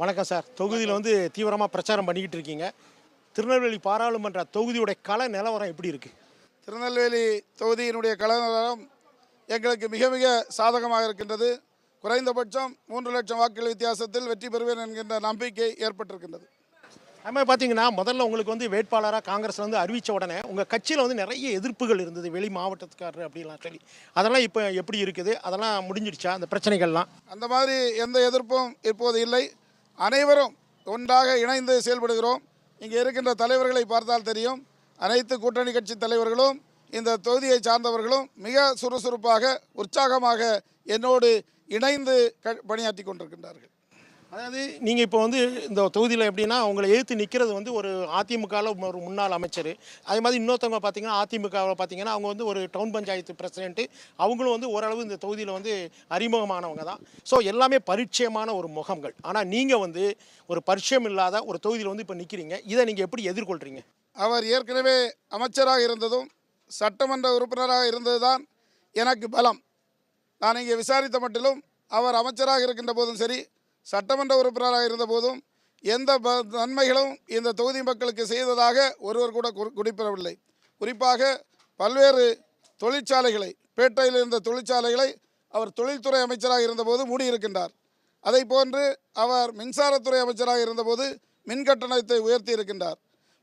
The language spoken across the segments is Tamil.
வணக்கம் சார். தொகுதியில் வந்து தீவிரமாக பிரச்சாரம் பண்ணிக்கிட்டு இருக்கீங்க. திருநெல்வேலி பாராளுமன்ற தொகுதியுடைய கள நிலவரம் எப்படி இருக்கு? திருநெல்வேலி தொகுதியினுடைய கலநலம் எங்களுக்கு மிக மிக சாதகமாக இருக்கின்றது. குறைந்தபட்சம் மூன்று லட்சம் வாக்குகள் வித்தியாசத்தில் வெற்றி பெறுவேன் என்கின்ற நம்பிக்கை ஏற்பட்டிருக்கின்றது. அதுமாதிரி பார்த்தீங்கன்னா முதல்ல உங்களுக்கு வந்து வேட்பாளராக காங்கிரஸ் வந்து அறிவித்த உடனே உங்கள் கட்சியில் வந்து நிறைய எதிர்ப்புகள் இருந்தது. வெளி மாவட்டத்துக்காரர் அப்படிலாம் சொல்லி. அதெல்லாம் இப்போ எப்படி இருக்குது? அதெல்லாம் முடிஞ்சிடுச்சா? அந்த பிரச்சனைகள்லாம்? அந்த மாதிரி எந்த எதிர்ப்பும் இப்போது இல்லை. அனைவரும் ஒன்றாக இணைந்து செயல்படுகிறோம். இங்கே இருக்கின்ற தலைவர்களை பார்த்தால் தெரியும். அனைத்து கூட்டணி கட்சி தலைவர்களும் இந்த தொகுதியை சார்ந்தவர்களும் மிக சுறுசுறுப்பாக உற்சாகமாக என்னோடு இணைந்து க பணியாற்றி கொண்டிருக்கின்றார்கள். அதாவது நீங்கள் இப்போ வந்து இந்த தொகுதியில் எப்படின்னா அவங்களை எதிர்த்து நிற்கிறது வந்து ஒரு அதிமுகவில் ஒரு முன்னாள் அமைச்சர். அதே மாதிரி இன்னொருத்தவங்க பார்த்தீங்கன்னா அதிமுகவில் பார்த்தீங்கன்னா அவங்க வந்து ஒரு டவுன் பஞ்சாயத்து பிரசிடென்ட்டு. அவங்களும் வந்து ஓரளவு இந்த தொகுதியில் வந்து அறிமுகமானவங்க தான். ஸோ எல்லாமே பரிச்சயமான ஒரு முகங்கள். ஆனால் நீங்கள் வந்து ஒரு பரிச்சயம் இல்லாத ஒரு தொகுதியில் வந்து இப்போ நிற்கிறீங்க இதை நீங்கள் எப்படி எதிர்கொள்கிறீங்க அவர் ஏற்கனவே அமைச்சராக இருந்ததும் சட்டமன்ற உறுப்பினராக இருந்தது தான் எனக்கு பலம். நான் இங்கே விசாரித்த மட்டிலும் அவர் அமைச்சராக இருக்கின்ற போதும் சரி சட்டமன்ற உறுப்பினராக இருந்த போதும் எந்த ப நன்மைகளும் இந்த தொகுதி மக்களுக்கு செய்ததாக ஒருவர் கூட குறிப்பிடவில்லை. குறிப்பாக பல்வேறு தொழிற்சாலைகளை பேட்டையில் இருந்த தொழிற்சாலைகளை அவர் தொழில்துறை அமைச்சராக இருந்தபோது மூடியிருக்கின்றார். அதை போன்று அவர் மின்சாரத்துறை அமைச்சராக இருந்தபோது மின் கட்டணத்தை உயர்த்தி இருக்கின்றார்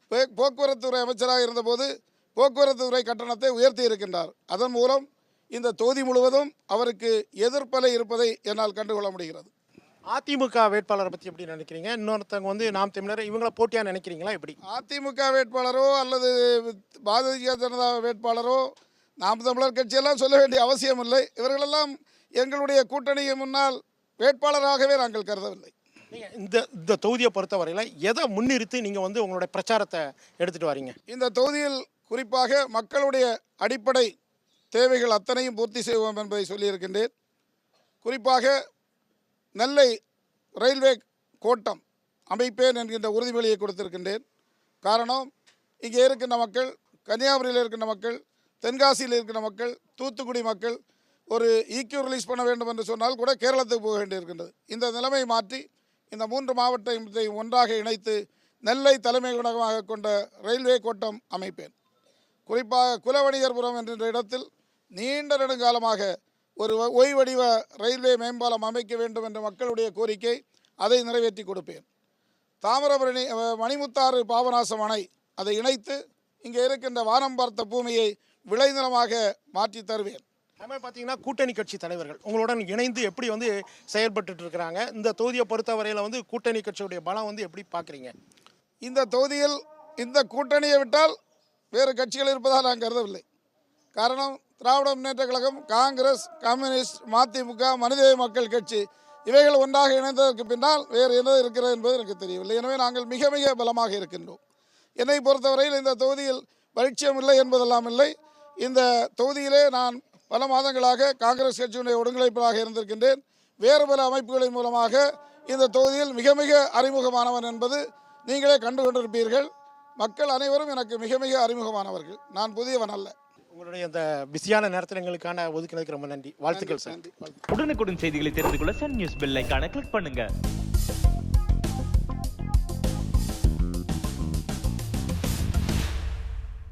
பே- போக்குவரத்துறை அமைச்சராக இருந்தபோது போக்குவரத்து துறை கட்டணத்தை உயர்த்தி இருக்கின்றார் அதன் மூலம் இந்த தொகுதி முழுவதும் அவருக்கு எதிர்ப்பலை இருப்பதை என்னால் கண்டுகொள்ள முடிகிறது. அதிமுக வேட்பாளரை பற்றி எப்படி நினைக்கிறீங்க? இன்னொருத்தவங்க வந்து நாம் தமிழர் இவங்கள போட்டியாக நினைக்கிறீங்களா? எப்படி? அதிமுக வேட்பாளரோ அல்லது பாரதிய ஜனதா வேட்பாளரோ நாம் தமிழர் கட்சியெல்லாம் சொல்ல வேண்டிய அவசியம் இல்லை. இவர்களெல்லாம் எங்களுடைய கூட்டணியின் முன்னால் வேட்பாளராகவே நாங்கள் கருதவில்லை. நீங்க இந்த இந்த தொகுதியை பொறுத்தவரையில் எதை முன்னிறுத்தி நீங்கள் வந்து உங்களுடைய பிரச்சாரத்தை எடுத்துகிட்டு வரீங்க? இந்த தொகுதியில் குறிப்பாக மக்களுடைய அடிப்படை தேவைகள் அத்தனையும் பூர்த்தி செய்வோம் என்பதை சொல்லியிருக்கின்றேன். குறிப்பாக நெல்லை ரயில்வே கோட்டம் அமைப்பேன் என்கின்ற உறுதிமொழியை கொடுத்திருக்கின்றேன். காரணம் இங்கே இருக்கின்ற மக்கள் கன்னியாகுமரியில் இருக்கின்ற மக்கள் தென்காசியில் இருக்கின்ற மக்கள் தூத்துக்குடி மக்கள் ஒரு ஈக்யூ ரிலீஸ் பண்ண வேண்டும் என்று சொன்னால் கூட கேரளத்துக்கு போக வேண்டியிருக்கின்றது. இந்த நிலைமை மாற்றி இந்த மூன்று மாவட்டத்தை ஒன்றாக இணைத்து நெல்லை தலைமை தலைமையிடமாக கொண்ட ரயில்வே கோட்டம் அமைப்பேன். குறிப்பாக குலவணிகர்புரம் என்கின்ற இடத்தில் நீண்ட நெடுங்காலமாக ஒரு ஓய்வடிவ ரயில்வே மேம்பாலம் அமைக்க வேண்டும் என்ற மக்களுடைய கோரிக்கை அதை நிறைவேற்றி கொடுப்பேன். தாமிரபரணி மணிமுத்தாறு பாபநாசம் அணை அதை இணைத்து இங்கே இருக்கின்ற வானம் பார்த்த பூமியை விளைநிலமாக மாற்றி தருவேன். அதுமாதிரி பார்த்தீங்கன்னா கூட்டணி கட்சி தலைவர்கள். உங்களுடன் இணைந்து எப்படி வந்து செயல்பட்டுட்டு இருக்கிறாங்க? இந்த தொகுதியை பொறுத்தவரையில் வந்து கூட்டணி கட்சியுடைய பலம் வந்து எப்படி பார்க்குறீங்க? இந்த தொகுதியில் இந்த கூட்டணியை விட்டால் வேறு கட்சிகள் இருப்பதாக நான் கருதவில்லை. காரணம் திராவிட முன்னேற்ற கழகம் காங்கிரஸ் கம்யூனிஸ்ட் மதிமுக மனிதநேய மக்கள் கட்சி இவைகள் ஒன்றாக இணைந்ததற்கு பின்னால் வேறு என்ன இருக்கிறது என்பது எனக்கு தெரியவில்லை. எனவே நாங்கள் மிக மிக பலமாக இருக்கின்றோம். என்னை பொறுத்தவரையில் இந்த தொகுதியில் பரிச்சயம் இல்லை என்பதெல்லாம் இல்லை. இந்த தொகுதியிலே நான் பல மாதங்களாக காங்கிரஸ் கட்சியினுடைய ஒருங்கிணைப்பாளராக இருந்திருக்கின்றேன். வேறு பல அமைப்புகளின் மூலமாக இந்த தொகுதியில் மிக மிக அறிமுகமானவன் என்பது நீங்களே கண்டு கொண்டிருப்பீர்கள். மக்கள் அனைவரும் எனக்கு மிக மிக அறிமுகமானவர்கள். நான் புதியவன் அல்ல. உங்களுடைய இந்த பிஸியான நேரத்தில் எங்களுக்கான ஒதுக்கினதுக்கு ரொம்ப நன்றி. வாழ்த்துக்கள் சார். உடனுக்குடன் செய்திகளை தெரிந்து கொள்ள சன் நியூஸ் பெல் ஐகானை கிளிக் பண்ணுங்க.